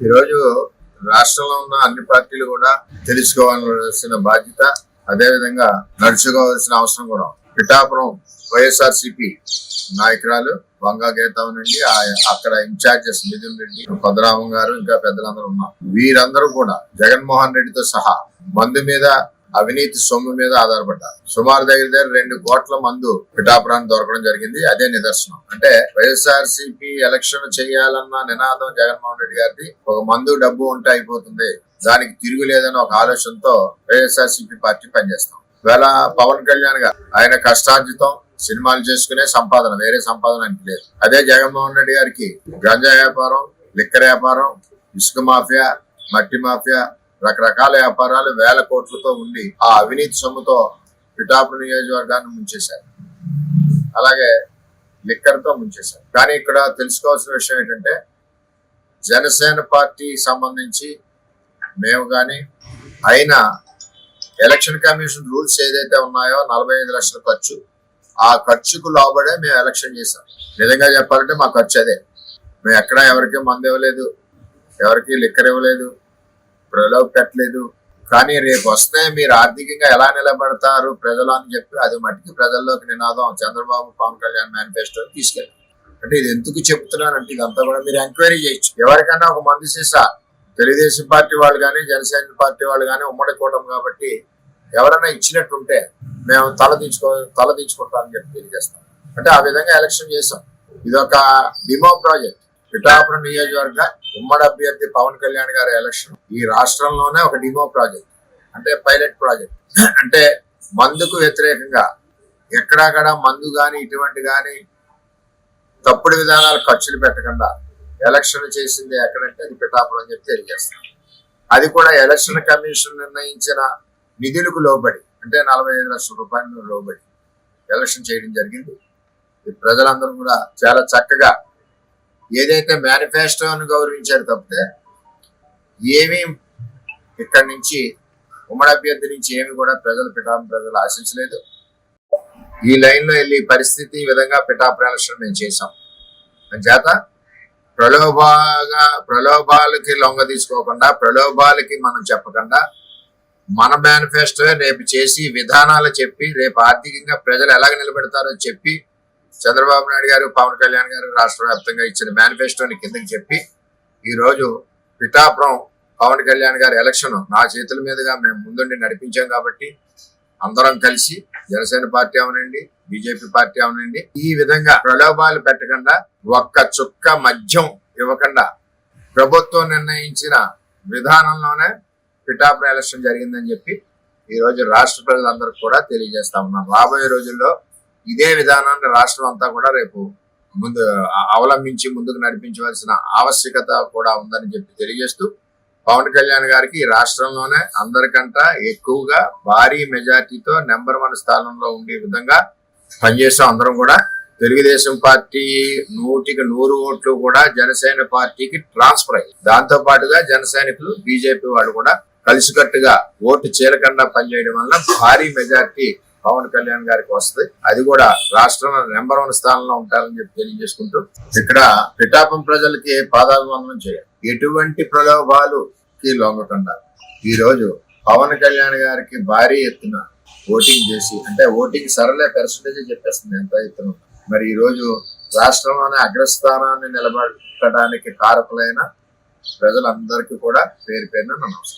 ఈరోజు రాష్ట్రంలో ఉన్న అన్ని పార్టీలు కూడా తెలుసుకోవాల్సిన బాధ్యత అదే విధంగా నడుచుకోవాల్సిన అవసరం కూడా పిఠాపురం వైఎస్ఆర్ సిపి నాయకురాలు వంగా గీతం నుండి అక్కడ ఇన్ఛార్జెస్ మిథున్ రెడ్డి పద్మనాభం గారు ఇంకా పెద్దలందరూ ఉన్నారు. వీరందరూ కూడా జగన్మోహన్ రెడ్డితో సహా మందు మీద అవినీతి సొమ్ము మీద ఆధారపడ్డారు. సుమారు దగ్గర దగ్గర రెండు కోట్ల మందు పిఠాపురాన్ని దొరకడం జరిగింది. అదే నిదర్శనం. అంటే వైఎస్ఆర్ సిపి ఎలక్షన్ చేయాలన్న నినాదం జగన్మోహన్ రెడ్డి గారిది. ఒక మందు డబ్బు ఉంటే అయిపోతుంది. దానికి తిరుగులేదన్న ఒక ఆలోచనతో వైఎస్ఆర్ సిపి పార్టీ పనిచేస్తాం. ఇవాళ పవన్ కళ్యాణ్ గారు ఆయన కష్టార్జితం సినిమాలు చేసుకునే సంపాదన వేరే సంపాదన అంటే లేదు. అదే జగన్మోహన్ రెడ్డి గారికి గంజా వ్యాపారం లిక్కర్ వ్యాపారం ఇసుక మాఫియా మట్టి మాఫియా రకరకాల వ్యాపారాలు వేల కోట్లతో ఉండి ఆ అవినీతి సొమ్ముతో పిఠాపురం నియోజకవర్గాన్ని ముంచేశారు. అలాగే లిక్కర్తో ముంచేశారు. కానీ ఇక్కడ తెలుసుకోవాల్సిన విషయం ఏంటంటే జనసేన పార్టీ సంబంధించి మేము కానీ అయినా ఎలక్షన్ కమిషన్ రూల్స్ ఏదైతే ఉన్నాయో నలభై ఐదు లక్షల ఖర్చు ఆ ఖర్చుకు లోబడే మేము ఎలక్షన్ చేసాం నిజంగా చెప్పాలంటే మా ఖర్చు అదే. మేము ఎక్కడ ఎవరికి మందు ఇవ్వలేదు ఎవరికి లిక్కర్ ఇవ్వలేదు ప్రలోభ పెట్టలేదు. కానీ రేపు వస్తే మీరు ఆర్థికంగా ఎలా నిలబడతారు ప్రజలు అని చెప్పి అది మట్టికి ప్రజల్లోకి నినాదం చంద్రబాబు పవన్ కళ్యాణ్ మేనిఫెస్టో తీసుకెళ్ళి అంటే ఇది ఎందుకు చెప్తున్నానంటే ఇదంతా కూడా మీరు ఎంక్వైరీ చేయొచ్చు. ఎవరికైనా ఒక మంది సీసా. తెలుగుదేశం పార్టీ వాళ్ళు కానీ జనసేన పార్టీ వాళ్ళు కానీ ఉమ్మడి కూటమి కాబట్టి ఎవరైనా ఇచ్చినట్టుంటే మేము తల దించుకో తల దించుకుంటామని చెప్పి తెలియజేస్తాం. అంటే ఆ విధంగా ఎలక్షన్ చేసాం ఇది ఒక డిమో ప్రాజెక్ట్. పిఠాపురం నియోజకవర్గ ఉమ్మడి అభ్యర్థి పవన్ కళ్యాణ్ గారి ఎలక్షన్ ఈ రాష్ట్రంలోనే ఒక డిమో ప్రాజెక్ట్ అంటే పైలట్ ప్రాజెక్ట్ అంటే మందుకు వ్యతిరేకంగా ఎక్కడాక్కడ మందు కానీ ఇటువంటి కానీ తప్పుడు విధానాలు ఖర్చులు పెట్టకుండా ఎలక్షన్ చేసింది ఎక్కడంటే అది పిఠాపురం అని చెప్పి తెలియజేస్తాం. అది కూడా ఎలక్షన్ కమిషన్ నిర్ణయించిన నిధులకు లోబడి అంటే నలభై ఐదు లక్షల రూపాయలు లోబడి ఎలక్షన్ చేయడం జరిగింది. ఈ ప్రజలందరూ కూడా చాలా చక్కగా ఏదైతే మేనిఫెస్టోను గౌరవించారు తప్పితే ఏమీ ఇక్కడి నుంచి ఉమ్మడి అభ్యర్థి నుంచి ఏమి కూడా ప్రజలు పిఠాపురం ప్రజలు ఆశించలేదు. ఈ లైన్లో వెళ్ళి పరిస్థితి ఈ విధంగా పిఠాపురం ఎలక్షన్ మేము చేసాం చేత ప్రలోభాగా ప్రలోభాలకి లొంగ తీసుకోకుండా ప్రలోభాలకి మనం చెప్పకుండా మన మేనిఫెస్టో రేపు చేసి విధానాలు చెప్పి రేపు ఆర్థికంగా ప్రజలు ఎలాగ నిలబెడతారో చెప్పి చంద్రబాబు నాయుడు గారు పవన్ కళ్యాణ్ గారు రాష్ట్ర వ్యాప్తంగా ఇచ్చిన మేనిఫెస్టోని కిందకి చెప్పి ఈరోజు పిఠాపురం పవన్ కళ్యాణ్ గారి ఎలక్షన్ నా చేతుల మీదుగా మేము ముందుండి నడిపించాం కాబట్టి అందరం కలిసి జనసేన పార్టీ అవనండి బీజేపీ పార్టీ అవనండి. ఈ విధంగా ప్రలోభాలు పెట్టకుండా ఒక్క చుక్క మద్యం ఇవ్వకుండా ప్రభుత్వం నిర్ణయించిన విధానంలోనే పిఠాపురం ఎలక్షన్ జరిగిందని చెప్పి ఈ రోజు రాష్ట్ర ప్రజలందరికీ కూడా తెలియజేస్తా ఉన్నాం. రాబోయే రోజుల్లో ఇదే విధానాన్ని రాష్ట్రం అంతా కూడా రేపు ముందు అవలంబించి ముందుకు నడిపించవలసిన ఆవశ్యకత కూడా ఉందని చెప్పి తెలియజేస్తూ పవన్ కళ్యాణ్ గారికి ఈ రాష్ట్రంలోనే అందరికంట ఎక్కువగా భారీ మెజార్టీతో నెంబర్ వన్ స్థానంలో ఉండే విధంగా పనిచేస్తాం అందరం కూడా తెలుగుదేశం పార్టీ నూటికి నూరు ఓట్లు కూడా జనసేన పార్టీకి ట్రాన్స్ఫర్ అయ్యి దాంతో పాటుగా జన సైనికులు బీజేపీ వాళ్ళు కూడా కలిసికట్టుగా ఓటు చేరకుండా పనిచేయడం వల్ల భారీ మెజార్టీ పవన్ కళ్యాణ్ గారికి వస్తుంది. అది కూడా రాష్ట్రంలో నెంబర్ వన్ స్థానంలో ఉంటారని చెప్పి తెలియజేసుకుంటూ ఇక్కడ పిఠాపం ప్రజలకి పాదాభివందనం చేయాలి. ఎటువంటి ప్రలోభాలుకి లొంగకుండా ఈ రోజు పవన్ కళ్యాణ్ గారికి భారీ ఎత్తున ఓటింగ్ చేసి అంటే ఓటింగ్ సరళే పర్సంటేజ్ చెప్పేస్తుంది ఎంత ఎత్తున. మరి ఈ రోజు రాష్ట్రంలోనే అగ్రస్థానాన్ని నిలబడటానికి కారకులైన ప్రజలందరికీ కూడా పేరు పేరున నమస్కారం.